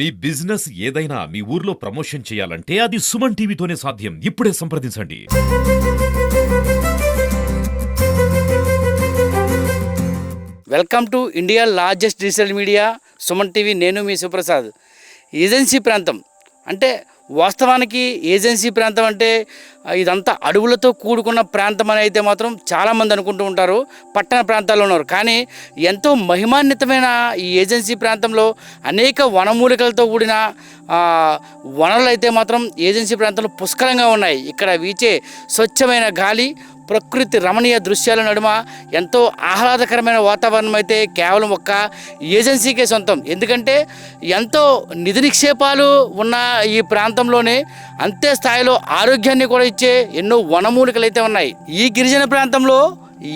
మీ business ఏదైనా మీ ఊర్లో promotion చేయాలంటే అది సుమన్ టీవీతోనే సాధ్యం. ఇప్పుడే సంప్రదించండి. Welcome to India largest digital media Suman TV నేను మీ సుప్రసాద్. ఏజెన్సీ ప్రాంతం. అంటే వాస్తవానికి ఏజెన్సీ ప్రాంతం అంటే ఇదంతా అడవులతో కూడుకున్న ప్రాంతం అని అయితే మాత్రం చాలామంది అనుకుంటూ ఉంటారు పట్టణ ప్రాంతాల్లో ఉన్నారు. కానీ ఎంతో మహిమాన్వితమైన ఈ ఏజెన్సీ ప్రాంతంలో అనేక వనమూలికలతో కూడిన వనరులు అయితే మాత్రం ఏజెన్సీ ప్రాంతంలో పుష్కలంగా ఉన్నాయి. ఇక్కడ వీచే స్వచ్ఛమైన గాలి ప్రకృతి రమణీయ దృశ్యాల నడుమ ఎంతో ఆహ్లాదకరమైన వాతావరణం అయితే కేవలం ఒక్క ఏజెన్సీకే సొంతం. ఎందుకంటే ఎంతో నిధి నిక్షేపాలు ఉన్న ఈ ప్రాంతంలోనే అంతే స్థాయిలో ఆరోగ్యాన్ని కూడా ఇచ్చే ఎన్నో వనమూలికలు అయితే ఉన్నాయి. ఈ గిరిజన ప్రాంతంలో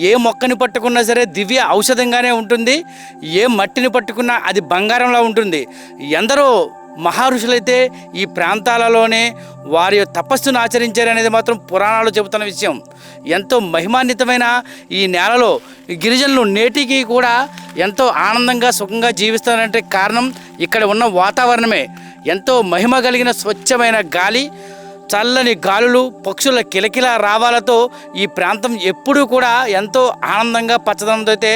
ఏ మొక్కని పట్టుకున్నా సరే దివ్య ఔషధంగానే ఉంటుంది. ఏ మట్టిని పట్టుకున్నా అది బంగారంలా ఉంటుంది. ఎందరో మహర్షులైతే ఈ ప్రాంతాలలోనే వారి తపస్సును ఆచరించారనేది మాత్రం పురాణాలు చెబుతున్న విషయం. ఎంతో మహిమాన్వితమైన ఈ నేలలో గిరిజనులు నేటికి కూడా ఎంతో ఆనందంగా సుఖంగా జీవిస్తారంటే కారణం ఇక్కడ ఉన్న వాతావరణమే. ఎంతో మహిమ కలిగిన స్వచ్ఛమైన గాలి చల్లని గాలులు పక్షుల కిలకిల రావాలతో ఈ ప్రాంతం ఎప్పుడూ కూడా ఎంతో ఆనందంగా పచ్చదనంతో అయితే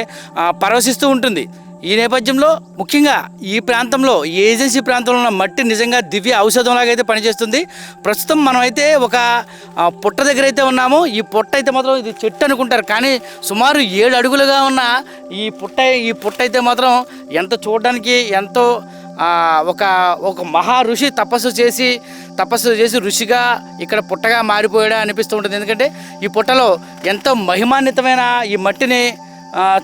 పరవశిస్తూ ఉంటుంది. ఈ నేపథ్యంలో ముఖ్యంగా ఈ ప్రాంతంలో ఈ ఏజెన్సీ ప్రాంతంలో ఉన్న మట్టి నిజంగా దివ్య ఔషధంలాగా అయితే పనిచేస్తుంది. ప్రస్తుతం మనమైతే ఒక పుట్ట దగ్గర అయితే ఉన్నాము. ఈ పుట్ట అయితే మాత్రం ఇది చెట్టు అనుకుంటారు. కానీ సుమారు ఏడు అడుగులుగా ఉన్న ఈ పుట్ట ఈ పుట్ట అయితే మాత్రం ఎంత చూడడానికి ఎంతో ఒక ఒక మహా ఋషి తపస్సు చేసి తపస్సు చేసి ఋషిగా ఇక్కడ పుట్టగా మారిపోయాడా అనిపిస్తూ ఉంటుంది. ఎందుకంటే ఈ పుట్టలో ఎంతో మహిమాన్వితమైన ఈ మట్టిని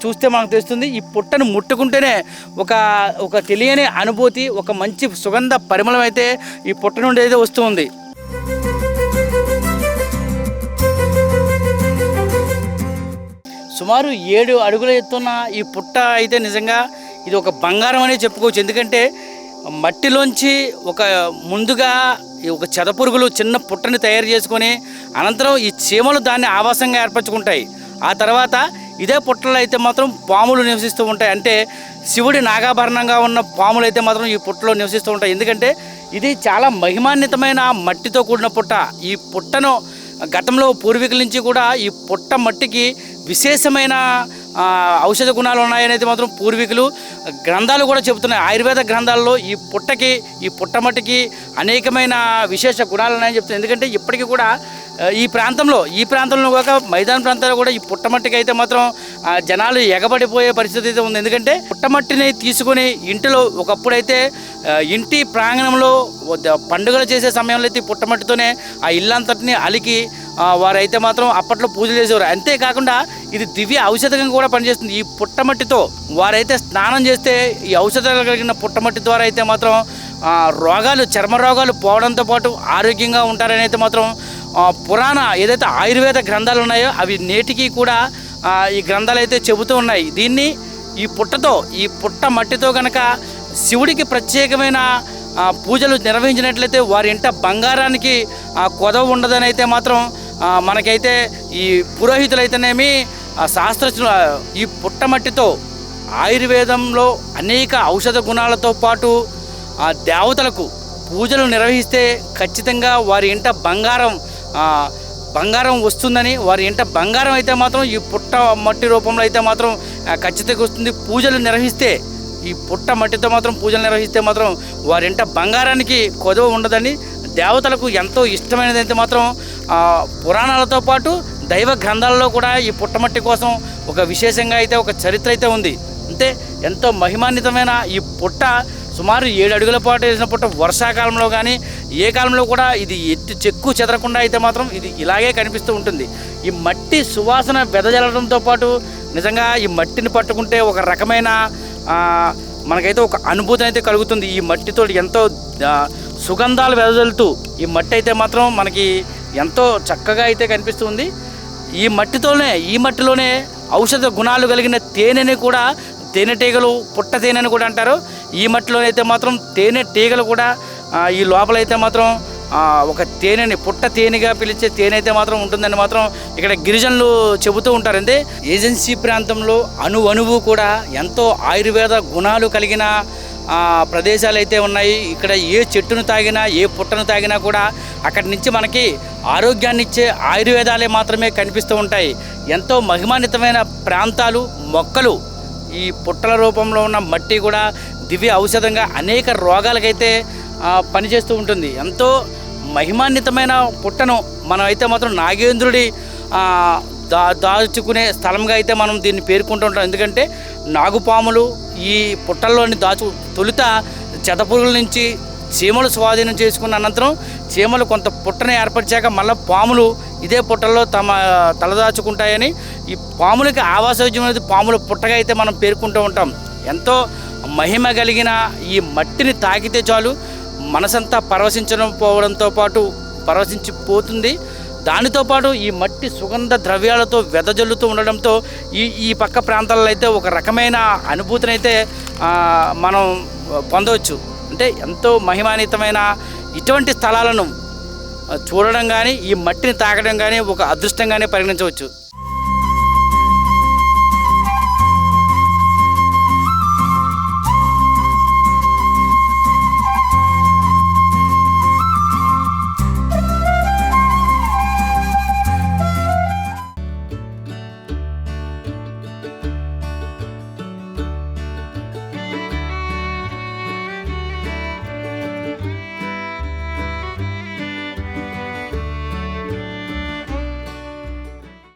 చూస్తే మనకు తెలుస్తుంది ఈ పుట్టను ముట్టుకుంటేనే ఒక ఒక తెలియని అనుభూతి ఒక మంచి సుగంధ పరిమళం అయితే ఈ పుట్ట నుండి అయితే వస్తుంది. సుమారు ఏడు అడుగుల ఎత్తున్న ఈ పుట్ట అయితే నిజంగా ఇది ఒక బంగారం అనే చెప్పుకోవచ్చు. ఎందుకంటే మట్టిలోంచి ఒక ముందుగా ఈ ఒక చెదపురుగులు చిన్న పుట్టని తయారు చేసుకొని అనంతరం ఈ చీమలు దాన్ని ఆవాసంగా ఏర్పరచుకుంటాయి. ఆ తర్వాత ఇదే పుట్టలో అయితే మాత్రం పాములు నివసిస్తూ ఉంటాయి. అంటే శివుడి నాగాభరణంగా ఉన్న పాములు అయితే మాత్రం ఈ పుట్టలో నివసిస్తూ ఉంటాయి. ఎందుకంటే ఇది చాలా మహిమాన్వితమైన మట్టితో కూడిన పుట్ట. ఈ పుట్టను గతంలో పూర్వీకుల నుంచి కూడా ఈ పుట్ట మట్టికి విశేషమైన ఔషధ గుణాలు ఉన్నాయనేది మాత్రం పూర్వీకులు గ్రంథాలు కూడా చెబుతున్నాయి. ఆయుర్వేద గ్రంథాల్లో ఈ పుట్టకి ఈ పుట్టమట్టికి అనేకమైన విశేష గుణాలు ఉన్నాయని చెప్తున్నాయి. ఎందుకంటే ఇప్పటికీ కూడా ఈ ప్రాంతంలో ఈ ప్రాంతంలో కాక మైదాన ప్రాంతాల్లో కూడా ఈ పుట్టమట్టికి అయితే మాత్రం జనాలు ఎగబడిపోయే పరిస్థితి అయితే ఉంది. ఎందుకంటే పుట్టమట్టిని తీసుకొని ఇంటిలో ఒకప్పుడైతే ఇంటి ప్రాంగణంలో పండుగలు చేసే సమయంలో అయితే పుట్టమట్టితోనే ఆ ఇల్లంతటిని అలికి వారైతే మాత్రం అప్పట్లో పూజలు చేసేవారు. అంతేకాకుండా ఇది దివ్య ఔషధంగా కూడా పనిచేస్తుంది. ఈ పుట్టమట్టితో వారైతే స్నానం చేస్తే ఈ ఔషధాలు కలిగిన పుట్టమట్టి ద్వారా అయితే మాత్రం రోగాలు చర్మ రోగాలు పోవడంతో పాటు ఆరోగ్యంగా ఉంటారని అయితే మాత్రం పురాణ ఏదైతే ఆయుర్వేద గ్రంథాలు ఉన్నాయో అవి నేటికి కూడా ఈ గ్రంథాలు అయితే చెబుతూ ఉన్నాయి. దీన్ని ఈ పుట్టతో ఈ పుట్ట మట్టితో కనుక శివుడికి ప్రత్యేకమైన పూజలు నిర్వహించినట్లయితే వారి ఇంట బంగారానికి కొదవ ఉండదని అయితే మాత్రం మనకైతే ఈ పురోహితులైతేనేమి ఆ, శాస్త్రజ్ఞులు ఈ పుట్టమట్టితో ఆయుర్వేదంలో అనేక ఔషధ గుణాలతో పాటు ఆ దేవతలకు పూజలు నిర్వహిస్తే ఖచ్చితంగా వారి ఇంట బంగారం బంగారం వస్తుందని వారి ఇంట బంగారం అయితే మాత్రం ఈ పుట్ట మట్టి రూపంలో అయితే మాత్రం ఖచ్చితంగా వస్తుంది. పూజలు నిర్వహిస్తే ఈ పుట్ట మట్టితో మాత్రం పూజలు నిర్వహిస్తే మాత్రం వారి ఇంట బంగారానికి కొదవ ఉండదని దేవతలకు ఎంతో ఇష్టమైనది అయితే మాత్రం పురాణాలతో పాటు దైవ గ్రంథాలలో కూడా ఈ పుట్టమట్టి కోసం ఒక విశేషంగా అయితే ఒక చరిత్ర అయితే ఉంది. అంటే ఎంతో మహిమాన్వితమైన ఈ పుట్ట సుమారు ఏడు అడుగుల పాటు వేసిన పుట్ట వర్షాకాలంలో కానీ ఏ కాలంలో కూడా ఇది ఎత్తు చెక్కు చెదరకుండా అయితే మాత్రం ఇది ఇలాగే కనిపిస్తూ ఉంటుంది. ఈ మట్టి సువాసన వెదజల్లడంతో పాటు నిజంగా ఈ మట్టిని పట్టుకుంటే ఒక రకమైన మనకైతే ఒక అనుభూతి అయితే కలుగుతుంది. ఈ మట్టితో ఎంతో సుగంధాలు వెదజల్లుతూ ఈ మట్టి అయితే మాత్రం మనకి ఎంతో చక్కగా అయితే కనిపిస్తుంది ఈ మట్టితోనే ఈ మట్టిలోనే ఔషధ గుణాలు కలిగిన తేనెని కూడా తేనెటీగలు పుట్ట తేనెని కూడా అంటారు. ఈ మట్టిలోనైతే మాత్రం తేనె తీగలు కూడా ఈ లోపలైతే మాత్రం ఒక తేనెని పుట్ట తేనెగా పిలిచే తేనె అయితే మాత్రం ఉంటుందని మాత్రం ఇక్కడ గిరిజనులు చెబుతూ ఉంటారండి. ఏజెన్సీ ప్రాంతంలో అణు అణువు కూడా ఎంతో ఆయుర్వేద గుణాలు కలిగిన ప్రదేశాలు అయితే ఉన్నాయి. ఇక్కడ ఏ చెట్టును తాగినా ఏ పుట్టను తాగినా కూడా అక్కడి నుంచి మనకి ఆరోగ్యాన్ని ఇచ్చే ఆయుర్వేదాలే మాత్రమే కనిపిస్తూ ఉంటాయి. ఎంతో మహిమాన్వితమైన ప్రాంతాలు మొక్కలు ఈ పుట్టల రూపంలో ఉన్న మట్టి కూడా దివ్య ఔషధంగా అనేక రోగాలకైతే పనిచేస్తూ ఉంటుంది. ఎంతో మహిమాన్వితమైన పుట్టను మనం అయితే మాత్రం నాగేంద్రుడి దా దాచుకునే స్థలంగా అయితే మనం దీన్ని పేర్కొంటూ ఉంటాం. ఎందుకంటే నాగుపాములు ఈ పుట్టల్లోని దాచు తొలుత చెదపురుగుల నుంచి చీమలు స్వాధీనం చేసుకున్న అనంతరం చీమలు కొంత పుట్టను ఏర్పరిచాక మళ్ళీ పాములు ఇదే పుట్టల్లో తమ తలదాచుకుంటాయని ఈ పాములకి ఆవాసోద్యం అనేది పాముల పుట్టగా అయితే మనం పేర్కొంటూ ఉంటాం. ఎంతో మహిమ కలిగిన ఈ మట్టిని తాకితే చాలు. మనసంతా పరవశించడం పోవడంతో పాటు పరవశించిపోతుంది. దానితో పాటు ఈ మట్టి సుగంధ ద్రవ్యాలతో వెదజల్లుతూ ఉండడంతో ఈ ఈ పక్క ప్రాంతాల్లో అయితే ఒక రకమైన అనుభూతిని అయితే మనం పొందవచ్చు. అంటే ఎంతో మహిమాన్వితమైన ఇటువంటి స్థలాలను చూడడం కానీ ఈ మట్టిని తాకడం కానీ ఒక అదృష్టంగానే పరిగణించవచ్చు.